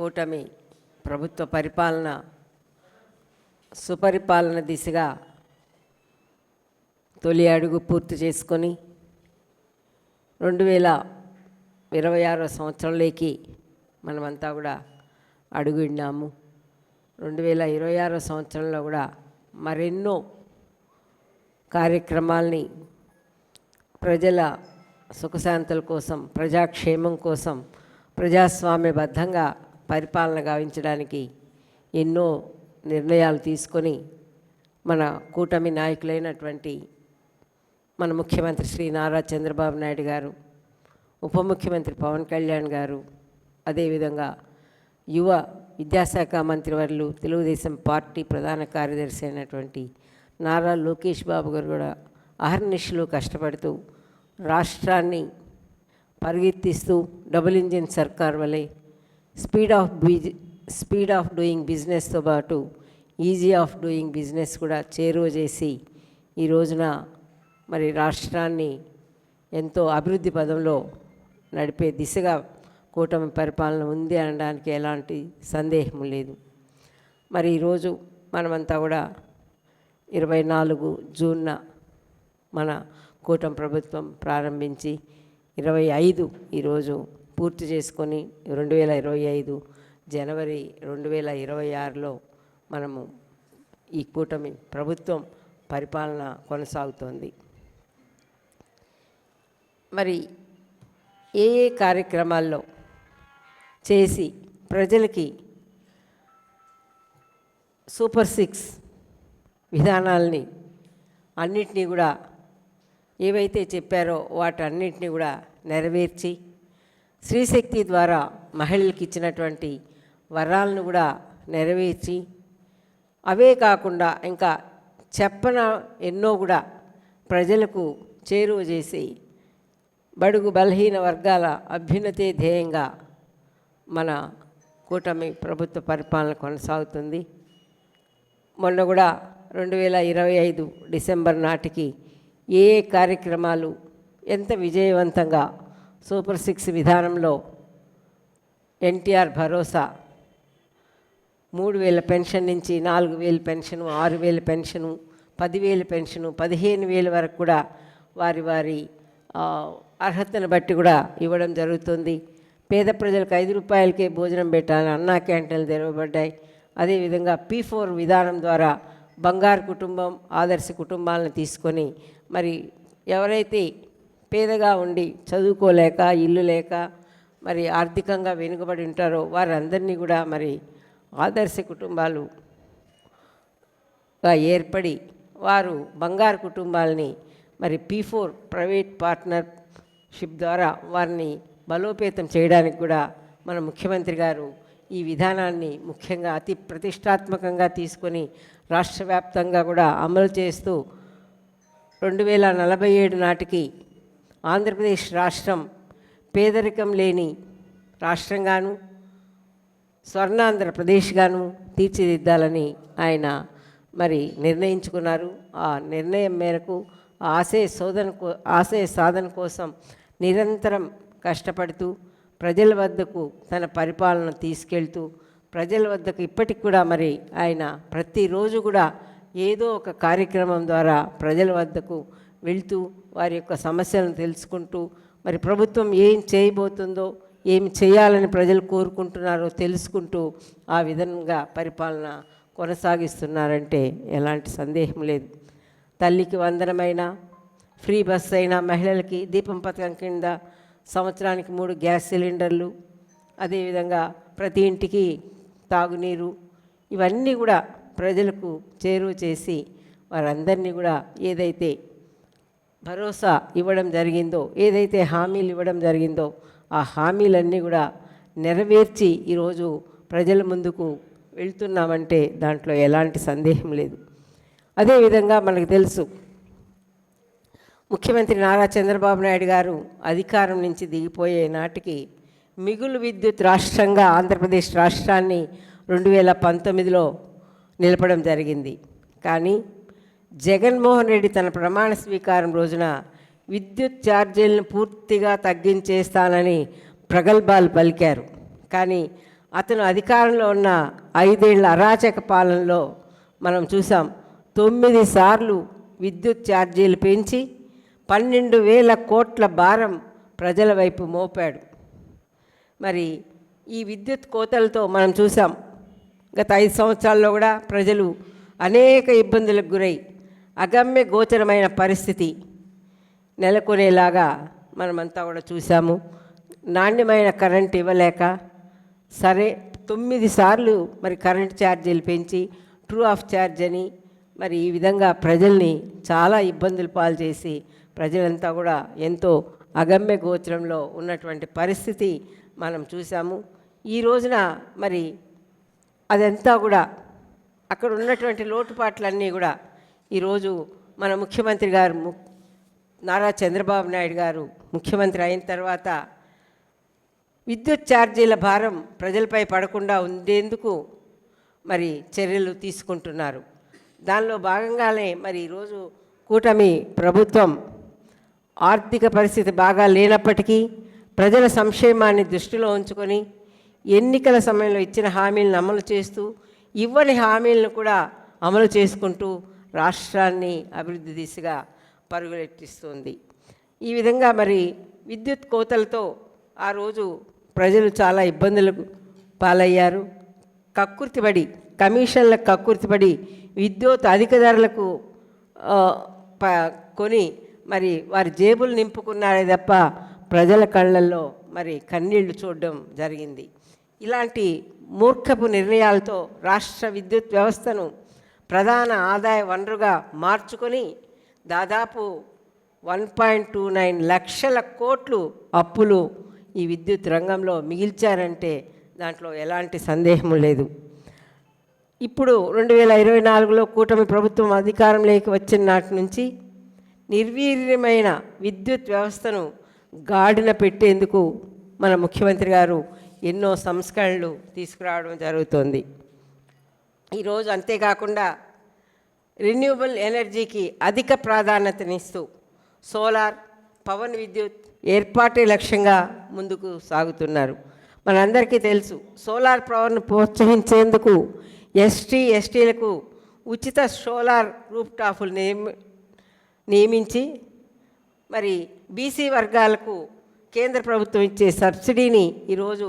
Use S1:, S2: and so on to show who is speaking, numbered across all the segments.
S1: కూటమి ప్రభుత్వ పరిపాలన సుపరిపాలన దిశగా తొలి అడుగు పూర్తి చేసుకొని రెండు వేల ఇరవై ఆరో సంవత్సరంలోకి మనమంతా కూడా అడుగున్నాము రెండు వేల ఇరవై ఆరో సంవత్సరంలో కూడా మరెన్నో కార్యక్రమాల్ని ప్రజల సుఖశాంతుల కోసం ప్రజాక్షేమం కోసం ప్రజాస్వామ్యబద్ధంగా పరిపాలన గావించడానికి ఎన్నో నిర్ణయాలు తీసుకొని మన కూటమి నాయకులైనటువంటి మన ముఖ్యమంత్రి శ్రీ నారా చంద్రబాబు నాయుడు గారు ఉప ముఖ్యమంత్రి పవన్ కళ్యాణ్ గారు అదేవిధంగా యువ విద్యాశాఖ మంత్రివర్యులు తెలుగుదేశం పార్టీ ప్రధాన కార్యదర్శి అయినటువంటి నారా లోకేష్ బాబు గారు కూడా అహర్నిశలు కష్టపడుతూ రాష్ట్రాన్ని పరిగెత్తిస్తూ డబుల్ ఇంజిన్ సర్కార్ వలె speed of speed of doing బిజినెస్తో పాటు ఈజీ ఆఫ్ డూయింగ్ బిజినెస్ కూడా చేరువ చేసి ఈ రోజున మరి రాష్ట్రాన్ని ఎంతో అభివృద్ధి పదంలో నడిపే దిశగా కూటమి పరిపాలన ఉంది అనడానికి ఎలాంటి సందేహం లేదు. మరి ఈరోజు మనమంతా కూడా ఇరవై నాలుగు జూన్న మన కూటమి ప్రభుత్వం ప్రారంభించి ఇరవై ఐదు ఈరోజు పూర్తి చేసుకొని రెండు వేల ఇరవై ఐదు జనవరి రెండు వేల ఇరవై ఆరులో మనము ఈ కూటమి ప్రభుత్వం పరిపాలన కొనసాగుతోంది. మరి ఏ ఏ కార్యక్రమాల్లో చేసి ప్రజలకి సూపర్ సిక్స్ విధానాల్ని అన్నిటినీ కూడా ఏవైతే చెప్పారో వాటన్నిటిని కూడా నెరవేర్చి స్త్రీశక్తి ద్వారా మహిళలకు ఇచ్చినటువంటి వరాలను కూడా నెరవేర్చి అవే కాకుండా ఇంకా చెప్పన ఎన్నో కూడా ప్రజలకు చేరువ చేసి బడుగు బలహీన వర్గాల అభ్యున్నతే ధ్యేయంగా మన కూటమి ప్రభుత్వ పరిపాలన కొనసాగుతుంది. మొన్న కూడా రెండు వేల ఇరవై ఐదు డిసెంబర్ నాటికి ఏ కార్యక్రమాలు ఎంత విజయవంతంగా సూపర్ సిక్స్ విధానంలో ఎన్టీఆర్ భరోసా. మూడు వేల పెన్షన్ నుంచి నాలుగు వేల పెన్షను ఆరు వేల పెన్షను పదివేల పెన్షను పదిహేను వేల వరకు కూడా వారి వారి అర్హతను బట్టి కూడా ఇవ్వడం జరుగుతుంది. పేద ప్రజలకు ఐదు రూపాయలకే భోజనం పెట్టాలని అన్నా క్యాంటీన్లు తెరవబడ్డాయి. అదేవిధంగా పీ ఫోర్ విధానం ద్వారా బంగారు కుటుంబం ఆదర్శ కుటుంబాలను తీసుకొని మరి ఎవరైతే పేదగా ఉండి చదువుకోలేక ఇల్లు లేక మరి ఆర్థికంగా వెనుకబడి ఉంటారో వారందరినీ కూడా మరి ఆదర్శ కుటుంబాలుగా ఏర్పడి వారు బంగారు కుటుంబాలని మరి పీ ఫోర్ ప్రైవేట్ పార్ట్నర్షిప్ ద్వారా వారిని బలోపేతం చేయడానికి కూడా మన ముఖ్యమంత్రి గారు ఈ విధానాన్ని ముఖ్యంగా అతి ప్రతిష్టాత్మకంగా తీసుకొని రాష్ట్ర వ్యాప్తంగా కూడా అమలు చేస్తూ రెండు వేల నలభై ఏడు నాటికి ఆంధ్రప్రదేశ్ రాష్ట్రం పేదరికం లేని రాష్ట్రంగాను స్వర్ణాంధ్రప్రదేశ్గాను తీర్చిదిద్దాలని ఆయన మరి నిర్ణయించుకున్నారు. ఆ నిర్ణయం మేరకు ఆశయ శోధన కో ఆశయ సాధన కోసం నిరంతరం కష్టపడుతూ ప్రజల వద్దకు తన పరిపాలన తీసుకెళ్తూ ప్రజల వద్దకు ఇప్పటికి కూడా మరి ఆయన ప్రతిరోజు కూడా ఏదో ఒక కార్యక్రమం ద్వారా ప్రజల వద్దకు వెళ్తూ వారి యొక్క సమస్యలను తెలుసుకుంటూ మరి ప్రభుత్వం ఏం చేయబోతుందో ఏమి చేయాలని ప్రజలు కోరుకుంటున్నారో తెలుసుకుంటూ ఆ విధంగా పరిపాలన కొనసాగిస్తున్నారంటే ఎలాంటి సందేహం లేదు. తల్లికి వందనమైన ఫ్రీ బస్ అయినా మహిళలకి దీపం పథకం కింద సంవత్సరానికి మూడు గ్యాస్ సిలిండర్లు అదేవిధంగా ప్రతి ఇంటికి తాగునీరు ఇవన్నీ కూడా ప్రజలకు చేరువ చేసి వారందరినీ కూడా ఏదైతే భరోసా ఇవ్వడం జరిగిందో ఏదైతే హామీలు ఇవ్వడం జరిగిందో ఆ హామీలన్నీ కూడా నెరవేర్చి ఈరోజు ప్రజల ముందుకు వెళ్తున్నామంటే దాంట్లో ఎలాంటి సందేహం లేదు. అదేవిధంగా మనకు తెలుసు ముఖ్యమంత్రి నారా చంద్రబాబు నాయుడు గారు అధికారం నుంచి దిగిపోయే నాటికి మిగులు విద్యుత్ రాష్ట్రంగా ఆంధ్రప్రదేశ్ రాష్ట్రాన్ని రెండు వేల పంతొమ్మిదిలో నిలపడం జరిగింది. కానీ జగన్మోహన్ రెడ్డి తన ప్రమాణ స్వీకారం రోజున విద్యుత్ ఛార్జీలను పూర్తిగా తగ్గించేస్తానని ప్రగల్భాలు పలికారు. కానీ అతను అధికారంలో ఉన్న ఐదేళ్ళ అరాచక పాలనలో మనం చూసాం తొమ్మిది సార్లు విద్యుత్ ఛార్జీలు పెంచి పన్నెండు వేల కోట్ల భారం ప్రజల వైపు మోపాడు. మరి ఈ విద్యుత్ కోతలతో మనం చూసాం గత ఐదు సంవత్సరాల్లో కూడా ప్రజలు అనేక ఇబ్బందులకు గురై అగమ్య గోచరమైన పరిస్థితి నెలకొనేలాగా మనమంతా కూడా చూసాము నాణ్యమైన కరెంట్ ఇవ్వలేక సరే తొమ్మిది సార్లు మరి కరెంట్ ఛార్జీలు పెంచి ట్రూ ఆఫ్ ఛార్జ్ అని మరి ఈ విధంగా ప్రజల్ని చాలా ఇబ్బందులు పాలు చేసి ప్రజలంతా కూడా ఎంతో అగమ్య గోచరంలో ఉన్నటువంటి పరిస్థితి మనం చూసాము ఈ రోజున మరి అదంతా కూడా అక్కడ ఉన్నటువంటి లోటుపాట్లన్నీ కూడా ఈరోజు మన ముఖ్యమంత్రి గారు ము- నారా చంద్రబాబు నాయుడు గారు ముఖ్యమంత్రి అయిన తర్వాత విద్యుత్ ఛార్జీల భారం ప్రజలపై పడకుండా ఉండేందుకు మరి చర్యలు తీసుకుంటున్నారు. దానిలో భాగంగానే మరి ఈరోజు కూటమి ప్రభుత్వం ఆర్థిక పరిస్థితి బాగా లేనప్పటికీ ప్రజల సంక్షేమాన్ని దృష్టిలో ఉంచుకొని ఎన్నికల సమయంలో ఇచ్చిన హామీలను అమలు చేస్తూ ఇవ్వని హామీలను కూడా అమలు చేసుకుంటూ రాష్ట్రాన్ని అభివృద్ధి దిశగా పరుగులెట్టిస్తుంది. ఈ విధంగా మరి విద్యుత్ కోతలతో ఆ రోజు ప్రజలు చాలా ఇబ్బందులకు పాలయ్యారు. కక్కుర్తిపడి కమిషన్లకు కక్కుర్తిపడి విద్యుత్ అధిక ధరలకు ప- కొని మరి వారి జేబులు నింపుకున్నారే తప్ప ప్రజల కళ్ళల్లో మరి కన్నీళ్ళు చూడడం జరిగింది. ఇలాంటి మూర్ఖపు నిర్ణయాలతో రాష్ట్ర విద్యుత్ వ్యవస్థను ప్రధాన ఆదాయ వనరుగా మార్చుకొని దాదాపు వన్ పాయింట్ టూ నైన్ లక్షల కోట్లు అప్పులు ఈ విద్యుత్ రంగంలో మిగిల్చారంటే దాంట్లో ఎలాంటి సందేహం లేదు. ఇప్పుడు రెండు వేల ఇరవై నాలుగులో కూటమి ప్రభుత్వం అధికారంలోకి వచ్చిన నాటి నుంచి నిర్వీర్యమైన విద్యుత్ వ్యవస్థను గాడిన పెట్టేందుకు మన ముఖ్యమంత్రి గారు ఎన్నో సంస్కరణలు తీసుకురావడం జరుగుతోంది. ఈరోజు అంతేకాకుండా రెన్యూబుల్ ఎనర్జీకి అధిక ప్రాధాన్యతనిస్తూ సోలార్ పవన్ విద్యుత్ ఏర్పాటే లక్ష్యంగా ముందుకు సాగుతున్నారు. మనందరికీ తెలుసు సోలార్ పవర్ను ప్రోత్సహించేందుకు ఎస్టీ ఎస్టీలకు ఉచిత సోలార్ రూప్ టాపులు నియమి నియమించి మరి బీసీ వర్గాలకు కేంద్ర ప్రభుత్వం ఇచ్చే సబ్సిడీని ఈరోజు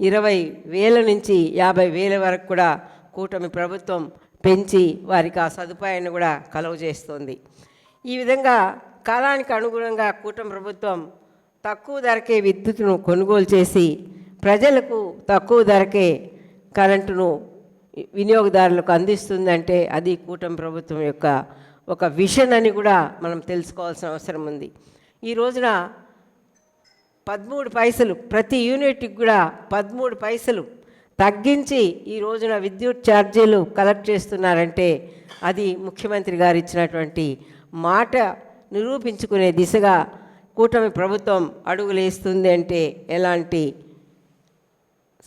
S1: ఇరవై వేల నుంచి యాభై వేల వరకు కూడా కూటమి ప్రభుత్వం పెంచి వారికి ఆ సదుపాయాన్ని కూడా కలువ చేస్తుంది. ఈ విధంగా కాలానికి అనుగుణంగా కూటమి ప్రభుత్వం తక్కువ ధరకే విద్యుత్తును కొనుగోలు చేసి ప్రజలకు తక్కువ ధరకే కరెంటును వినియోగదారులకు అందిస్తుందంటే అది కూటమి ప్రభుత్వం యొక్క ఒక విషన్ అని కూడా మనం తెలుసుకోవాల్సిన అవసరం ఉంది. ఈ రోజున పదమూడు పైసలు ప్రతి యూనిట్కి కూడా పదమూడు పైసలు తగ్గించి ఈ రోజున విద్యుత్ ఛార్జీలు కలెక్ట్ చేస్తున్నారంటే అది ముఖ్యమంత్రి గారు ఇచ్చినటువంటి మాట నిరూపించుకునే దిశగా కూటమి ప్రభుత్వం అడుగులేస్తుంది అంటే ఎలాంటి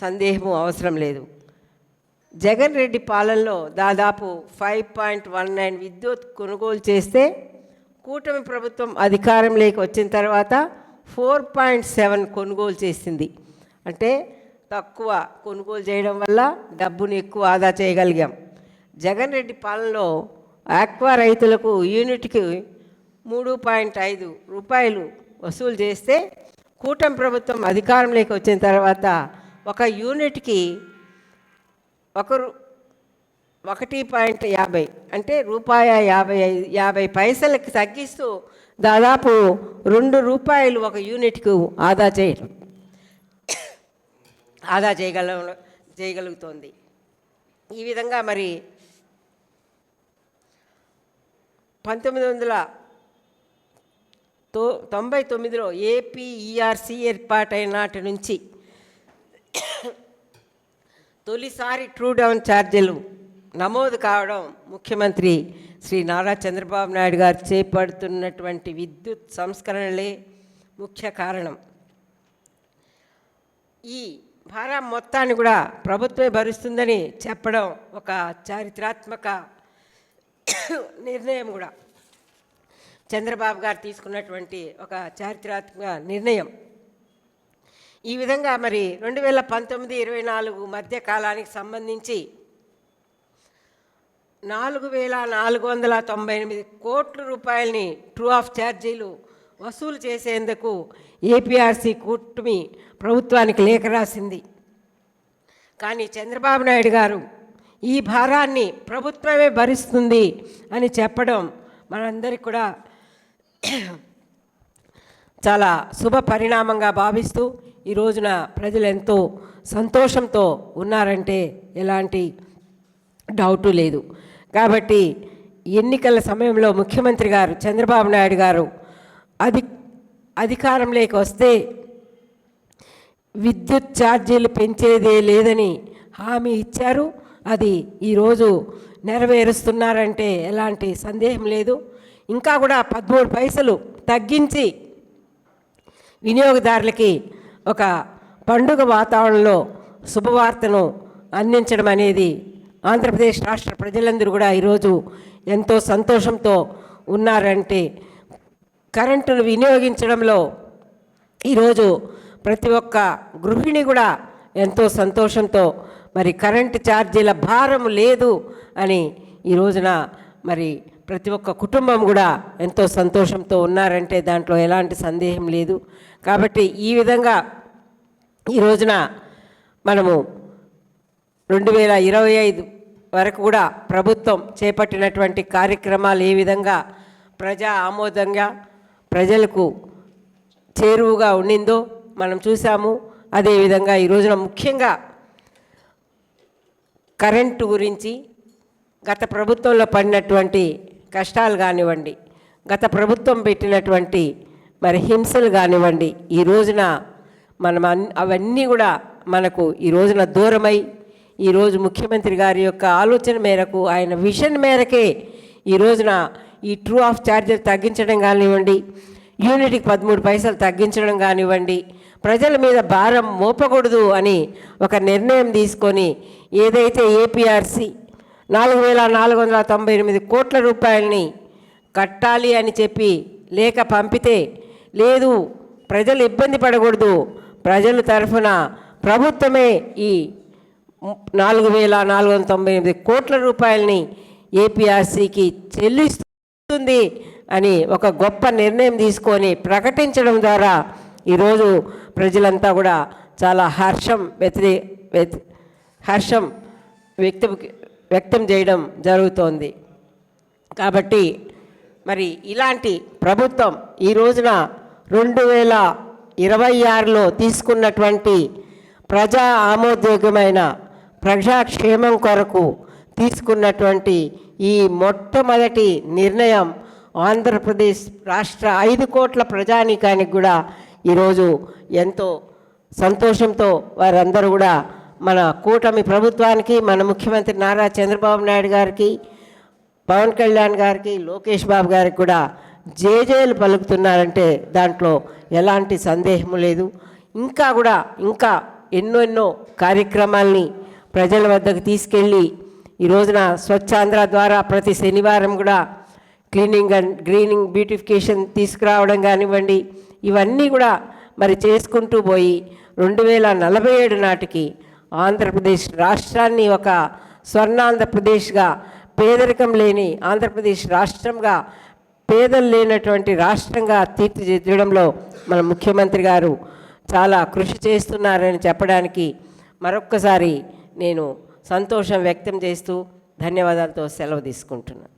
S1: సందేహము అవసరం లేదు. జగన్ రెడ్డి పాలనలో దాదాపు ఫైవ్ పాయింట్ వన్ నైన్ విద్యుత్ కొనుగోలు చేస్తే కూటమి ప్రభుత్వం అధికారంలోకి వచ్చిన తర్వాత ఫోర్ పాయింట్ సెవెన్ కొనుగోలు చేసింది. అంటే తక్కువ కొనుగోలు చేయడం వల్ల డబ్బును ఎక్కువ ఆదా చేయగలిగాం. జగన్ రెడ్డి పాలనలో ఆక్వా రైతులకు యూనిట్కి మూడు పాయింట్ ఐదు రూపాయలు వసూలు చేస్తే కూటమి ప్రభుత్వం అధికారంలోకి వచ్చిన తర్వాత ఒక యూనిట్కి ఒకరు ఒకటి పాయింట్ యాభై అంటే రూపాయ యాభై ఐదు యాభై పైసలకి తగ్గిస్తూ దాదాపు రెండు రూపాయలు ఒక యూనిట్కు ఆదా చేయడం. ఆదా చేయగల చేయగలుగుతోంది. ఈ విధంగా మరి పంతొమ్మిది వందల తో తొంభై తొమ్మిదిలో ఏపీఈఆర్సీ ఏర్పాటైన నాటి నుంచి తొలిసారి ట్రూ డౌన్ ఛార్జీలు నమోదు కావడం ముఖ్యమంత్రి శ్రీ నారా చంద్రబాబు నాయుడు గారు చేపడుతున్నటువంటి విద్యుత్ సంస్కరణలే ముఖ్య కారణం. ఈ భారం మొత్తాన్ని కూడా ప్రభుత్వమే భరిస్తుందని చెప్పడం ఒక చారిత్రాత్మక నిర్ణయం కూడా. చంద్రబాబు గారు తీసుకున్నటువంటి ఒక చారిత్రాత్మక నిర్ణయం. ఈ విధంగా మరి రెండు వేల పంతొమ్మిది ఇరవై నాలుగు మధ్య కాలానికి సంబంధించి నాలుగు వేల నాలుగు వందల తొంభై ఎనిమిది కోట్ల రూపాయలని ట్రూ ఆఫ్ ఛార్జీలు వసూలు చేసేందుకు ఏపీఆర్సీ కూటమి ప్రభుత్వానికి లేఖ రాసింది. కానీ చంద్రబాబు నాయుడు గారు ఈ భారాన్ని ప్రభుత్వమే భరిస్తుంది అని చెప్పడం మనందరికీ కూడా చాలా శుభ పరిణామంగా భావిస్తూ ఈ రోజున ప్రజలు ఎంతో సంతోషంతో ఉన్నారంటే ఎలాంటి డౌటు లేదు. కాబట్టి ఎన్నికల సమయంలో ముఖ్యమంత్రి గారు చంద్రబాబు నాయుడు గారు అధి అధికారంలోకి వస్తే విద్యుత్ ఛార్జీలు పెంచేదే లేదని హామీ ఇచ్చారు. అది ఈరోజు నెరవేరుస్తున్నారంటే ఎలాంటి సందేహం లేదు. ఇంకా కూడా పదమూడు పైసలు తగ్గించి వినియోగదారులకి ఒక పండుగ వాతావరణంలో శుభవార్తను అందించడం అనేది ఆంధ్రప్రదేశ్ రాష్ట్ర ప్రజలందరూ కూడా ఈరోజు ఎంతో సంతోషంతో ఉన్నారంటే కరెంటును వినియోగించడంలో ఈరోజు ప్రతి ఒక్క గృహిణి కూడా ఎంతో సంతోషంతో మరి కరెంటు ఛార్జీల భారం లేదు అని ఈ రోజున మరి ప్రతి ఒక్క కుటుంబం కూడా ఎంతో సంతోషంతో ఉన్నారంటే దాంట్లో ఎలాంటి సందేహం లేదు. కాబట్టి ఈ విధంగా ఈ రోజున మనము రెండు వేల ఇరవై ఐదు వరకు కూడా ప్రభుత్వం చేపట్టినటువంటి కార్యక్రమాలు ఏ విధంగా ప్రజా ఆమోదంగా ప్రజలకు చేరువుగా ఉండిందో మనం చూసాము అదేవిధంగా ఈ రోజున ముఖ్యంగా కరెంటు గురించి గత ప్రభుత్వంలో పడినటువంటి కష్టాలు కానివ్వండి గత ప్రభుత్వం పెట్టినటువంటి మరి హింసలు కానివ్వండి ఈ రోజున మనం అన్ అవన్నీ కూడా మనకు ఈ రోజున దూరమై ఈరోజు ముఖ్యమంత్రి గారి యొక్క ఆలోచన మేరకు ఆయన విషన్ మేరకే ఈ రోజున ఈ ట్రూ ఆఫ్ ఛార్జర్ తగ్గించడం కానివ్వండి యూనిట్కి పదమూడు పైసలు తగ్గించడం కానివ్వండి ప్రజల మీద భారం మోపకూడదు అని ఒక నిర్ణయం తీసుకొని ఏదైతే ఏపీఆర్సీ నాలుగు వేల నాలుగు వందల తొంభై ఎనిమిది కోట్ల రూపాయలని కట్టాలి అని చెప్పి లేఖ పంపితే లేదు ప్రజలు ఇబ్బంది పడకూడదు. ప్రజల తరఫున ప్రభుత్వమే ఈ నాలుగు వేల నాలుగు వందల తొంభై ఎనిమిది కోట్ల రూపాయలని ఏపీఆర్సీకి చెల్లిస్తుంది అని ఒక గొప్ప నిర్ణయం తీసుకొని ప్రకటించడం ద్వారా ఈరోజు ప్రజలంతా కూడా చాలా హర్షం వ్యతిరే వ్యతి హర్షం వ్యక్తం వ్యక్తం చేయడం జరుగుతోంది. కాబట్టి మరి ఇలాంటి ప్రభుత్వం ఈ రోజున రెండు వేల ఇరవై ఆరులో తీసుకున్నటువంటి ప్రజా ఆమోదయోగ్యమైన ప్రజాక్షేమం కొరకు తీసుకున్నటువంటి ఈ మొట్టమొదటి నిర్ణయం ఆంధ్రప్రదేశ్ రాష్ట్ర ఐదు కోట్ల ప్రజానీకానికి కూడా ఈరోజు ఎంతో సంతోషంతో వారందరూ కూడా మన కూటమి ప్రభుత్వానికి మన ముఖ్యమంత్రి నారా చంద్రబాబు నాయుడు గారికి పవన్ కళ్యాణ్ గారికి లోకేష్ బాబు గారికి కూడా జేజేలు పలుకుతున్నారంటే దాంట్లో ఎలాంటి సందేహము లేదు. ఇంకా కూడా ఇంకా ఎన్నో ఎన్నో కార్యక్రమాల్ని ప్రజల వద్దకు తీసుకెళ్ళి ఈ రోజున స్వచ్ఛాంధ్ర ద్వారా ప్రతి శనివారం కూడా క్లీనింగ్ అండ్ గ్రీనింగ్ బ్యూటిఫికేషన్ తీసుకురావడం కానివ్వండి ఇవన్నీ కూడా మరి చేసుకుంటూ పోయి రెండు వేల నలభై ఏడు నాటికి ఆంధ్రప్రదేశ్ రాష్ట్రాన్ని ఒక స్వర్ణాంధ్రప్రదేశ్గా పేదరికం లేని ఆంధ్రప్రదేశ్ రాష్ట్రంగా పేదలు లేనటువంటి రాష్ట్రంగా తీర్చిదిద్దడంలో మన ముఖ్యమంత్రి గారు చాలా కృషి చేస్తున్నారని చెప్పడానికి మరొక్కసారి నేను సంతోషం వ్యక్తం చేస్తూ ధన్యవాదాలతో సెలవు తీసుకుంటున్నాను.